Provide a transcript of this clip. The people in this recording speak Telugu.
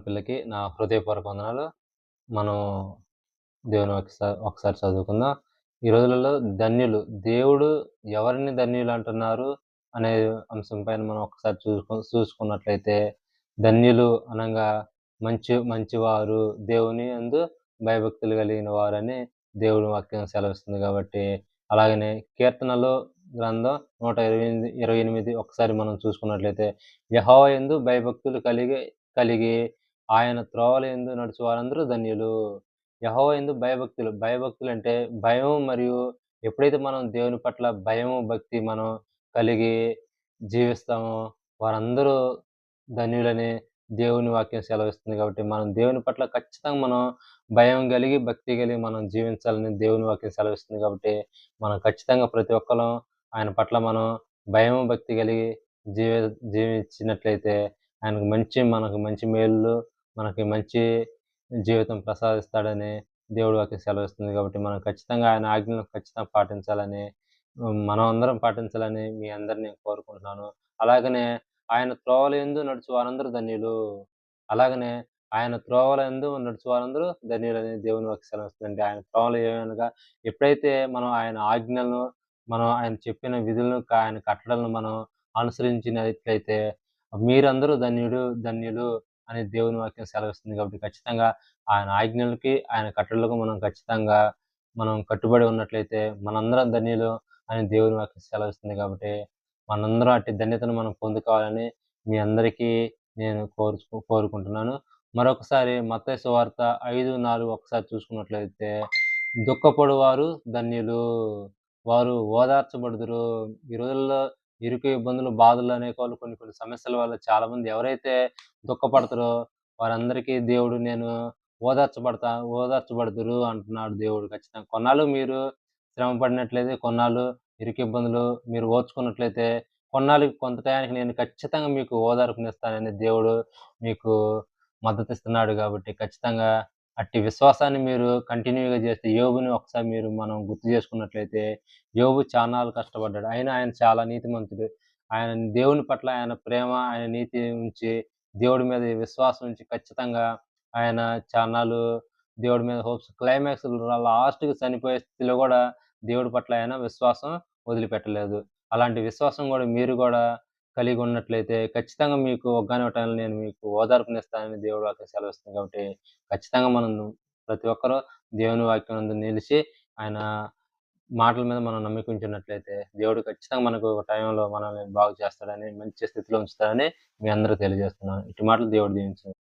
పిల్లకి నా హృదయపూర్వక వందనాలు. మనం దేవుని ఒకసారి ఒకసారి చదువుకుందాం. ఈ రోజులలో ధన్యులు. దేవుడు ఎవరిని ధన్యులు అంటున్నారు అనే అంశం పైన మనం ఒకసారి చూసుకు చూసుకున్నట్లయితే ధన్యులు అనంగా మంచి మంచివారు దేవుని అందు భయభక్తులు కలిగిన వారని దేవుడి వాక్యం సెలవిస్తుంది కాబట్టి అలాగనే కీర్తనలో గ్రంథం నూట ఇరవై ఎనిమిది ఇరవై ఎనిమిది ఒకసారి మనం చూసుకున్నట్లయితే యహో యందు భయభక్తులు కలిగి కలిగి ఆయన త్రోవల యందు నడుచు వారందరూ ధన్యులు. యెహోవా యందు భయభక్తులు. భయభక్తులు అంటే భయం మరియు ఎప్పుడైతే మనం దేవుని పట్ల భయము, భక్తి మనం కలిగి జీవిస్తామో వారందరూ ధన్యులని దేవుని వాక్యం సెలవిస్తుంది కాబట్టి మనం దేవుని పట్ల ఖచ్చితంగా మనం భయం కలిగి, భక్తి కలిగి మనం జీవించాలని దేవుని వాక్యం సెలవిస్తుంది కాబట్టి మనం ఖచ్చితంగా ప్రతి ఒక్కళం ఆయన పట్ల మనం భయము, భక్తి కలిగి జీవి జీవించినట్లయితే ఆయనకు మంచి మనకు మంచి మేలులు, మనకి మంచి జీవితం ప్రసాదిస్తాడని దేవుడు వాక్యం సెలవిస్తుంది కాబట్టి మనం ఖచ్చితంగా ఆయన ఆజ్ఞలను ఖచ్చితంగా పాటించాలని మనం అందరం పాటించాలని మీ అందరిని కోరుకుంటున్నాను. అలాగనే ఆయన త్రోవల ఎందు నడుచు వారందరూ ధన్యులు. అలాగనే ఆయన త్రోవల ఎందు నడుచు వారందరూ అని దేవుని వాక్యం సెలవిస్తుందండి. ఆయన త్రోవలు ఏమనగా ఎప్పుడైతే మనం ఆయన ఆజ్ఞలను, మనం ఆయన చెప్పిన విధులను, ఆయన కట్టడలను మనం అనుసరించినట్లయితే మీరందరూ ధన్యుడు ధన్యులు అని దేవుని వాక్యం సెలవిస్తుంది కాబట్టి ఖచ్చితంగా ఆయన ఆజ్ఞలకి, ఆయన కట్టడలకు మనం ఖచ్చితంగా మనం కట్టుబడి ఉన్నట్లయితే మనందరం ధన్యులు అని దేవుని వాక్యం సెలవిస్తుంది కాబట్టి మనందరం అట్టి ధన్యతను మనం పొందుకోవాలని మీ అందరికీ నేను కోరుచు కోరుకుంటున్నాను. మరొకసారి మతేశ్వ వార్త ఐదు నాలుగు ఒకసారి చూసుకున్నట్లయితే దుఃఖపడువారు ధన్యులు. వారు ఓదార్చబడుదురు. ఈ రోజుల్లో ఇరుకు, ఇబ్బందులు, బాధలు అనేకోళ్ళు కొన్ని కొన్ని సమస్యల వల్ల చాలామంది ఎవరైతే దుఃఖపడతారో వారందరికీ దేవుడు నేను ఓదార్చబడతా ఓదార్చబడుదురు అంటున్నాడు దేవుడు ఖచ్చితంగా. కొన్నాళ్ళు మీరు శ్రమ పడినట్లయితే, కొన్నాళ్ళు ఇరుకు ఇబ్బందులు మీరు ఓర్చుకున్నట్లయితే, కొన్నాళ్ళకి కొంత టయానికి నేను ఖచ్చితంగా మీకు ఓదార్పునిస్తానని దేవుడు మీకు మద్దతిస్తున్నాడు కాబట్టి ఖచ్చితంగా అట్టి విశ్వాసాన్ని మీరు కంటిన్యూ‌గా చేస్తే యోగుని ఒకసారి మీరు మనం గుర్తు చేసుకున్నట్లయితే యోగు చాలా కష్టపడ్డాడు. అయినా ఆయన చాలా నీతిమంతుడు. ఆయన దేవుని పట్ల ఆయన ప్రేమ, ఆయన నీతి ఉంచి దేవుడి మీద విశ్వాసం ఉంచి ఖచ్చితంగా ఆయన చానాలు దేవుడి మీద హోప్స్ క్లైమాక్స్ లాస్ట్‌కి చనిపోయే స్థితిలో కూడా దేవుడి పట్ల ఆయన విశ్వాసం వదిలిపెట్టలేదు. అలాంటి విశ్వాసం కూడా మీరు కూడా కలిగి ఉన్నట్లయితే ఖచ్చితంగా మీకు ఒగ్గాని టైంలో నేను మీకు ఓదార్పునిస్తానని దేవుడు వాక్యం సెలవిస్తుంది కాబట్టి ఖచ్చితంగా మనం ప్రతి ఒక్కరు దేవుని వాక్యం నిలిచి ఆయన మాటల మీద మనం నమ్మిక దేవుడు ఖచ్చితంగా మనకు ఒక టైంలో మనల్ని బాగు చేస్తాడని, మంచి స్థితిలో ఉంచుతాడని మీ అందరూ తెలియజేస్తున్నాను. ఇటు మాటలు దేవుడు దీవించును.